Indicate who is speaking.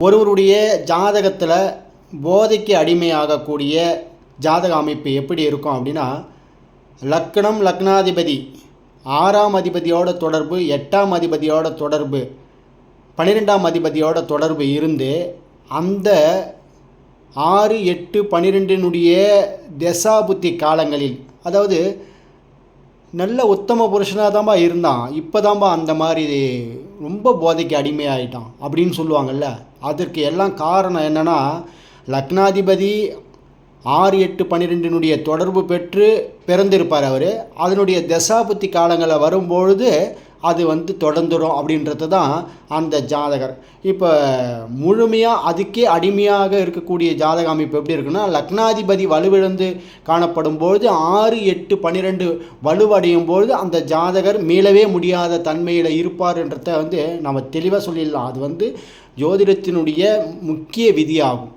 Speaker 1: ஒருவருடைய ஜாதகத்தில் போதைக்கு அடிமையாகக்கூடிய ஜாதக அமைப்பு எப்படி இருக்கும் அப்படின்னா லக்னம் லக்னாதிபதி ஆறாம் அதிபதியோட தொடர்பு எட்டாம் அதிபதியோட தொடர்பு பன்னிரெண்டாம் அதிபதியோட தொடர்பு இருந்து அந்த ஆறு எட்டு பன்னிரெண்டினுடைய தசாபுத்தி காலங்களில் அதாவது நல்ல உத்தம புருஷனாக தான்பா இருந்தான். இப்போ தான்பா அந்த மாதிரி ரொம்ப போதைக்கு அடிமையாயிட்டான் அப்படின்னு சொல்லுவாங்கல்ல. அதற்கு எல்லாம் காரணம் என்னென்னா லக்னாதிபதி ஆறு எட்டு பன்னிரெண்டினுடைய தொடர்பு பெற்று பிறந்திருப்பார் அவர். அதனுடைய தசாபுத்தி காலங்களில் வரும்பொழுது அது வந்து தொடர்ந்துடும் அப்படின்றது தான் அந்த ஜாதகர். இப்போ முழுமையாக அதுக்கே அடிமையாக இருக்கக்கூடிய ஜாதக அமைப்பு எப்படி இருக்குன்னா லக்னாதிபதி வலுவிழந்து காணப்படும் பொழுது ஆறு எட்டு பன்னிரெண்டு வலுவடையும் பொழுது அந்த ஜாதகர் மீளவே முடியாத தன்மையில் இருப்பார்ன்றத வந்து நம்ம தெளிவாக சொல்லிடலாம். அது வந்து ஜோதிடத்தினுடைய முக்கிய விதியாகும்.